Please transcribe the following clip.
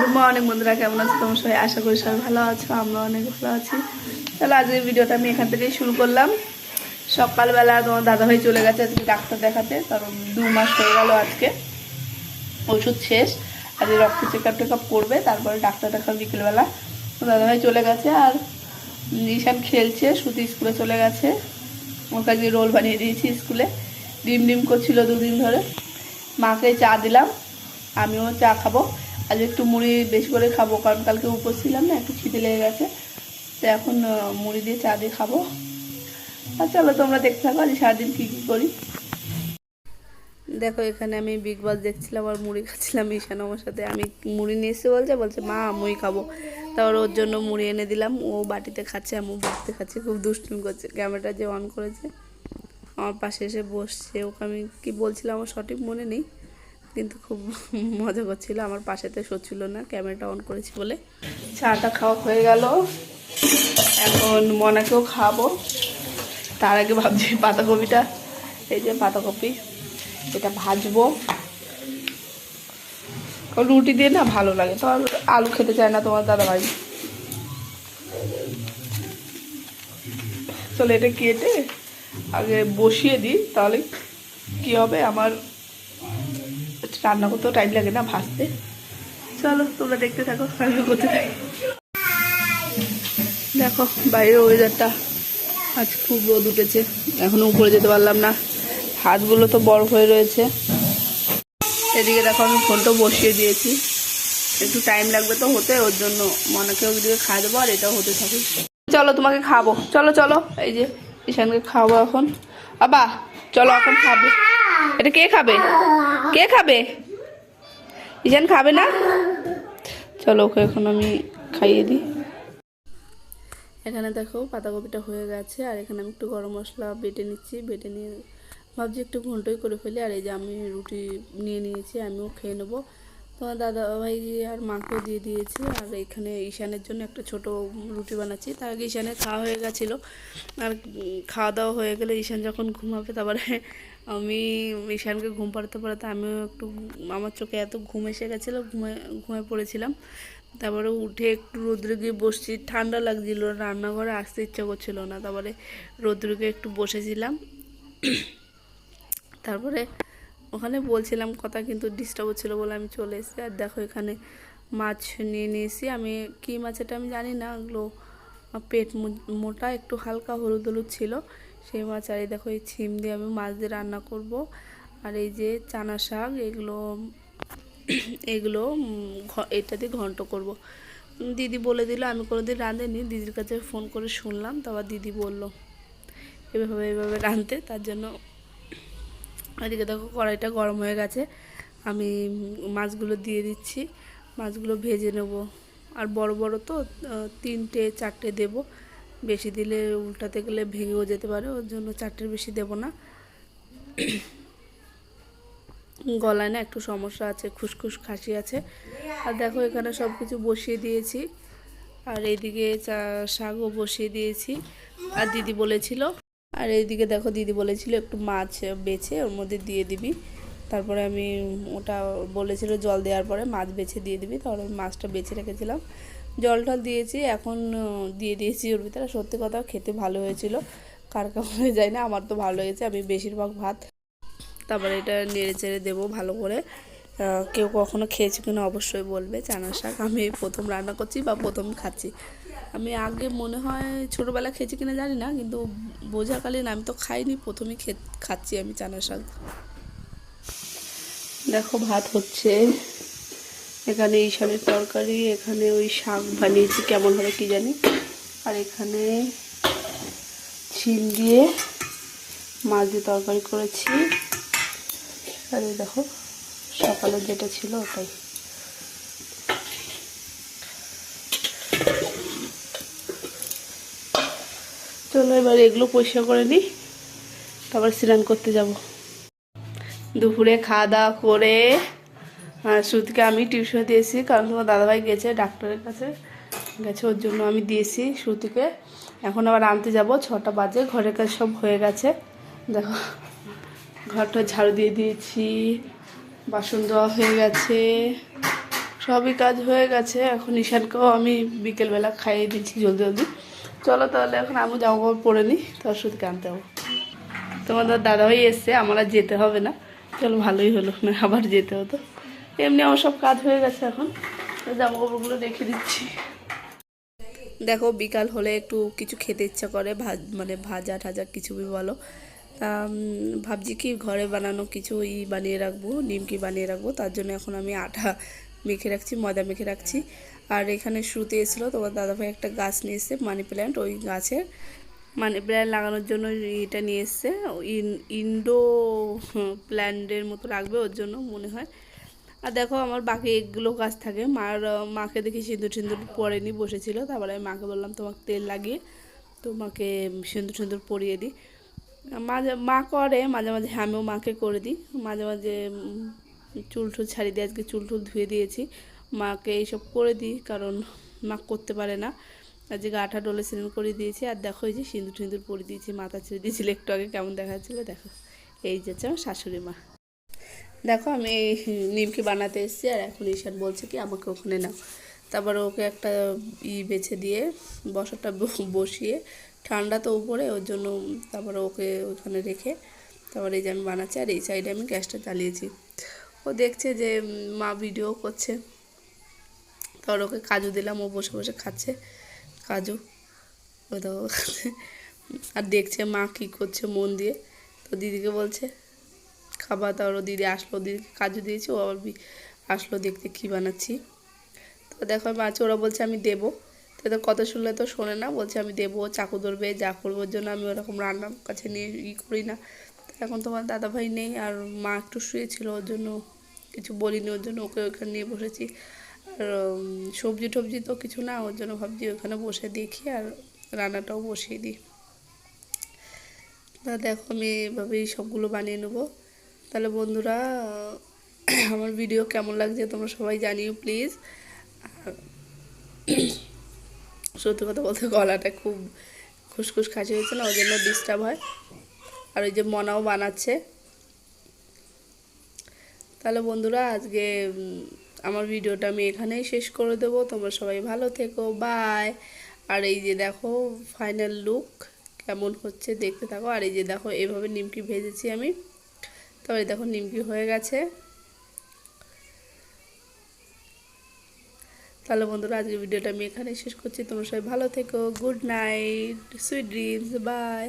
Good morning বন্ধুরা, কেমন আছো তোমার সবাই? আশা করি সবাই ভালো আছো, আমরা অনেক ভালো আছি। তাহলে আজকের ভিডিওটা আমি এখান থেকেই শুরু করলাম। সকালবেলা তোমার দাদাভাই চলে গেছে আজকে ডাক্তার দেখাতে, কারণ দু মাস হয়ে গেল আজকে। ওষুধ শেষ, আজকে রক্ত চেক আপ টেক আপ করবে, তারপরে ডাক্তার দেখাবে বিকেলবেলা। দাদাভাই চলে গেছে আর ঈশান খেলছে শুধু স্কুলে চলে গেছে। ওর কাছে রোল বানিয়ে দিয়েছি স্কুলে। ডিম ডিম করছিল দুদিন ধরে। মাকে চা দিলাম, আমিও চা খাব। আজ একটু মুড়ি বেশি করে খাব, কারণ কালকে উপোস ছিলাম না, একটু খিদে লেগে গেছে। তো এখন মুড়ি দিয়ে চা দিয়ে খাব। আর চলো তোমরা দেখতে থাকো, আজ সারাদিন কী কী করি। দেখো, এখানে আমি বিগ বস দেখছিলাম আর মুড়ি খাচ্ছিলাম ঈশান আমার সাথে। আমি মুড়ি নিয়ে এসে বলছে বলছে, মা, মুড়ি খাব। তারপর ওর জন্য মুড়ি এনে দিলাম। ও বাটিতে খাচ্ছে আমি বাটিতে খাচ্ছি, খুব দুষ্টুমি করছে। ক্যামেরাটা যে অন করেছে। আমার পাশে এসে বসছে। ওকে আমি কি বলছিলাম, আমার সঠিক মনে নেই। কিন্তু খুব মজা করছিল। আমার পাশেতে সচ্ছিল না, ক্যামেরাটা অন করেছি বলে। চাটা খাওয়া হয়ে গেল। এখন মনাকেও খাব তার আগে ভাবছি পাতাকপিটা এই যে পাতাকপি এটা ভাজবো। রুটি দিয়ে না ভালো লাগে। তো আলু খেতে চায় না তোমার দাদা ভাই চলো এটা কেটে আগে বসিয়ে দিই, তাহলে কি হবে? আমার রান্না করতেও টাইম লাগে না ভাজতে। চলো, তোমরা দেখতে থাকো আমি করতে থাকি। দেখো, বাইরের ওয়েদারটা আজ খুব রোদ উঠেছে। এখনও উপরে যেতে পারলাম না। হাতগুলো তো বরফ হয়ে রয়েছে। এদিকে দেখো, আমি ফোনটা বসিয়ে দিয়েছি। একটু টাইম লাগবে তো হতে, ওর জন্য মনেকে ওইদিকে খাওয়া দেবো, আর এটাও হতে থাকুক। চলো, তোমাকে খাব। চলো চলো, এই যে ঈশানকে খাব এখন। আবা চলো, এখন খাবে। এটা কে খাবে? কে খাবে? ঈশান খাবে না? চলো, ওকে এখন আমি খাইয়ে দিই। এখানে দেখো পাতাকপিটা হয়ে গেছে, আর এখানে আমি একটু গরম মশলা বেটে নিচ্ছি, বেটে নিয়ে ভাবছি একটু ঘন্টই করে ফেলি, আর এই যে আমি রুটি নিয়ে নিয়েছি, আমিও খেয়ে নেব। তোমার দাদা ভাই আর মাকেও দিয়ে দিয়েছি, আর এখানে ঈশানের জন্য একটা ছোট রুটি বানাচ্ছি। তার আগে ঈশানের খাওয়া হয়ে গেছিল, আর খাওয়া দাওয়া হয়ে গেলে ঈশান যখন ঘুমাবে, তারপরে আমি ঈশানকে ঘুম পাড়াতে পাড়াতে আমিও একটু আমার চোখে এত ঘুম এসে গেছিল, ঘুমে ঘুমে পড়েছিলাম। তারপরে উঠে একটু রোদ্রে গিয়ে বসছি, ঠান্ডা লাগছিল, রান্নাঘরে আসতে ইচ্ছা করছিল না। তারপরে রোদ্রে গিয়ে একটু বসেছিলাম। তারপরে ওখানে বলছিলাম কথা কিন্তু ডিস্টার্ব হচ্ছিল বলে আমি চলে এসেছি। আর দেখো এখানে মাছ নিয়ে নিয়েছি। আমি কী মাছ এটা আমি জানি না। ওগুলো পেট মোটা, একটু হালকা হলুদ হলুদ ছিল। সেই মাছ, আর এই দেখো এই ছিম দিয়ে আমি মাছ দিয়ে রান্না করব। আর এই যে চানা শাক, এগুলো এগুলো এটা দিয়ে ঘন্ট করব। দিদি বলে দিল, আমি কোনোদিন রাঁধেনি, দিদির কাছে ফোন করে শুনলাম তারপর দিদি বলল, এভাবে এভাবে রাঁধতে। তার জন্য এদিকে দেখো কড়াইটা গরম হয়ে গেছে। আমি মাছগুলো দিয়ে দিচ্ছি, মাছগুলো ভেজে নেব। আর বড় বড় তো তিনটে, চারটে দেব। বেশি দিলে উল্টাতে গেলে ভেঙেও যেতে পারে, ওর জন্য চারটের বেশি দেব না। গলায় না একটু সমস্যা আছে, খুসখুস খাসি আছে। আর দেখো এখানে সব কিছু বসিয়ে দিয়েছি। আর এইদিকে চা, শাকও বসিয়ে দিয়েছি। আর দিদি বলেছিল, আর এইদিকে দেখো দিদি বলেছিল একটু মাছ বেছে ওর মধ্যে দিয়ে দিবি। তারপরে আমি ওটা বলেছিল জল দেওয়ার পরে মাছ বেছে দিয়ে দিবি, তারপরে মাছটা বেছে রেখেছিলাম। জল টল দিয়েছি, এখন দিয়ে দিয়েছি ওর ভিতরে। সত্যি কথা, খেতে ভালো হয়েছিল। কার কেমন যায় না আমার তো ভালো লেগেছে। আমি বেশিরভাগ ভাত তারপরে এটা নেড়ে চেড়ে দেবো ভালো করে। কেউ কখনো খেয়েছে কিনা অবশ্যই বলবে। চানা শাক আমি প্রথম রান্না করছি বা প্রথম খাচ্ছি। আমি আগে মনে হয় ছোটোবেলা খেয়েছি কিনা জানি না, কিন্তু বোঝাকালীন আমি তো খাইনি, প্রথমেই খে, খাচ্ছি আমি চানা শাক। দেখো, ভাত হচ্ছে। এখানে ঈশানের তরকারি, এখানে ওই শাক বানিয়েছি, কেমন হবে কি জানি। আর এখানে ছিম দিয়ে মাছ দিয়ে তরকারি করেছি। আর দেখো, সকালে যেটা ছিল ওটাই। চলো এবার এগুলো পরিষ্কার করে নিই, তারপর স্নান করতে যাব। দুপুরে খাওয়া দাওয়া করে আর সুতিকে আমি টিউশন দিয়েছি, কারণ তোমার দাদাভাই গেছে ডাক্তারের কাছে। গেছে, ওর জন্য আমি দিয়েছি শ্রুতিকে। এখন আবার আনতে যাব, ছটা বাজে, ঘরের কাজ সব হয়ে গেছে। দেখো, ঘরটা ঝাড়ু দিয়ে দিয়েছি, বাসন দেওয়া হয়ে গেছে, সবই কাজ হয়ে গেছে। এখন ঈশানকেও আমি বিকেলবেলা খাইয়ে দিচ্ছি জলদি জলদি। চলো তাহলে, এখন আমি জামা কাপড় পরে নিই তোর শুধু আনতে হব তোমাদের দাদাভাই এসছে, আমার আর যেতে হবে না। চলো, ভালোই হলো, না, আবার যেতে হতো। এমনি আমার সব কাজ হয়ে গেছে এখন। জামা কাপড়গুলো রেখে দিচ্ছি। দেখো, বিকাল হলে একটু কিছু খেতে ইচ্ছা করে, ভাজ মানে ভাজা ঠাজা কিছু বি বলো। তা ভাবছি কি ঘরে বানানো কিছু ই বানিয়ে রাখব, নিমকি বানিয়ে রাখব। তার জন্য এখন আমি আটা মেখে রাখছি, ময়দা মেখে রাখছি। আর এখানে শুরুতে এসেছিল, তোমার দাদাভাই একটা গাছ নিয়ে এসছে, মানি প্ল্যান্ট। ওই গাছের মানি প্ল্যান্ট লাগানোর জন্য এটা নিয়ে এসছে। ইন- ইন্ডো প্ল্যান্টের মতো রাখবে, ওর জন্য মনে হয়। আর দেখো আমার বাকি এগুলো কাজ থাকে। মার মাকে দেখি সিঁদুর সিঁদুর পরেনি বসেছিল। তারপরে আমি মাকে বললাম, তোমাকে তেল লাগিয়ে তোমাকে সিঁদুর সিঁদুর পরিয়ে দিই মাঝে, মা করে, মাঝে মাঝে আমিও মাকে করে দিই। মাঝে মাঝে চুল টুল ছাড়িয়ে দিয়ে আজকে চুল টুল ধুয়ে দিয়েছি। মাকে এইসব করে দিই, কারণ মা করতে পারে না। আজকে গাঠা ডলে সিনেমা করে দিয়েছি। আর দেখো এই যে সিঁদুর সিঁদুর পরে দিয়েছি, মাথা ছেড়ে দিয়েছিল একটু আগে কেমন দেখাচ্ছিলো, দেখো। এই যে হচ্ছে আমার শাশুড়ি মা। দেখো আমি নিমকি বানাতে এসেছি আর এখন ঈশান বলছে কি, আমাকে ওখানে নাও। তারপরে ওকে একটা ই বেছে দিয়ে, বসাটা বসিয়ে, ঠান্ডা তো উপরে, ওর জন্য তারপরে ওকে ওখানে রেখে তারপরে এই যে আমি বানাচ্ছি। আর এই সাইডে আমি গ্যাসটা চালিয়েছি ও দেখছে যে মা ভিডিও করছে। তারপর ওকে কাজু দিলাম, ও বসে বসে খাচ্ছে কাজু। ও তো আর দেখছে মা কী করছে মন দিয়ে। তো দিদিকে বলছে খাবার তারপর দিদি আসলো দিদিকে কাজু দিয়েছি, ও আবার আসলো দেখতে কী বানাচ্ছি। তো দেখো বাচ্চা ওরা বলছে আমি দেবো। তো তো কথা শুনলে তো শোনে না, বলছে আমি দেবো, চাকু ধরবে, যা করব জন্য আমি ওরকম রান্নার কাছে নিয়ে ই করি না। এখন তোমার দাদাভাই নেই, আর মা একটু শুয়েছিল ওর জন্য কিছু বলিনি, ওর জন্য ওকে ওখানে নিয়ে বসেছি। আর সবজি টবজি তো কিছু না, ওর জন্য ভাবছি ওখানে বসে দেখি আর রান্নাটাও বসিয়ে দিই। দেখো আমি এভাবেই সবগুলো বানিয়ে নেব। তাহলে বন্ধুরা আমার ভিডিও কেমন লাগছে তোমরা সবাই জানিও প্লিজ সত্যি কথা বলতে গলাটা খুব খুসখুস খাসি হয়েছে না ওই জন্য ডিস্টার্ব হয়। আর ওই যে মনাও বানাচ্ছে। তাহলে বন্ধুরা, আজকে আমার ভিডিওটা আমি এখানেই শেষ করে দেবো। তোমরা সবাই ভালো থেকো বাই আর এই যে দেখো ফাইনাল লুক কেমন হচ্ছে, দেখতে থাকো। আর এই যে দেখো, এভাবে নিমকি ভেজেছি আমি। তবে দেখো নিমকি হয়ে গেছে। তাহলে বন্ধুরা, আজকের ভিডিওটা আমি এখানে শেষ করছি। তোমরা সবাই ভালো থেকো, good night, sweet dreams, bye.